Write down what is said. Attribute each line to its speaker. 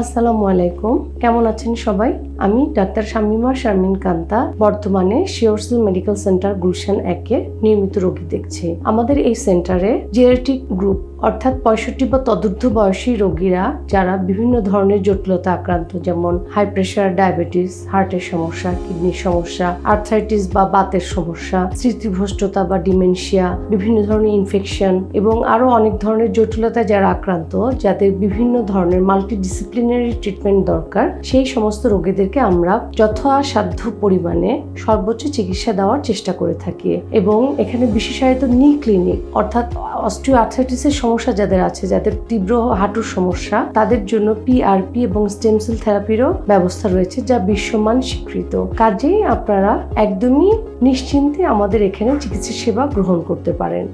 Speaker 1: আসসালামু আলাইকুম। কেমন আছেন সবাই? আমি ডাক্তার শামিমা শারমিন কান্তা। বর্তমানে শিওরসেল মেডিকেল সেন্টার গুলশান একে নিয়মিত রোগী দেখছি। আমাদের এই সেন্টারে জিয়ারটিক গ্রুপ অর্থাৎ পঁয়ষট্টি বা তদুর্ধ বয়সী রোগীরা যারা বিভিন্ন ধরনের জটিলতা আক্রান্ত, যেমন হাই প্রেশার ডায়াবেটিস হার্টের সমস্যা কিডনির সমস্যা আর্থ্রাইটিস বা বাতের সমস্যা, স্মৃতিভ্রষ্টতা বা ডিমেনশিয়া বিভিন্ন ধরনের ইনফেকশন এবং আরও অনেক ধরনের জটিলতায় যারা আক্রান্ত, যাদের বিভিন্ন ধরনের মাল্টিডিসিপ্লিনারি ট্রিটমেন্ট দরকার, সেই সমস্ত রোগীদেরকে আমরা যথাসাধ্য পরিমাণে সর্বোচ্চ চিকিৎসা দেওয়ার চেষ্টা করে থাকি এবং এখানে বিশেষায়িত নি ক্লিনিক অর্থাৎ অস্টিও আর্থ্রাইটিসের সমস্যা যাদের আছে, যাদের তীব্র হাঁটুর সমস্যা, তাদের জন্য পিআরপি এবং স্টেমসেল থেরাপিরও ব্যবস্থা রয়েছে যা বিশ্বমান স্বীকৃত। কাজেই আপনারা একদমই নিশ্চিন্তে আমাদের এখানে চিকিৎসা সেবা গ্রহণ করতে পারেন।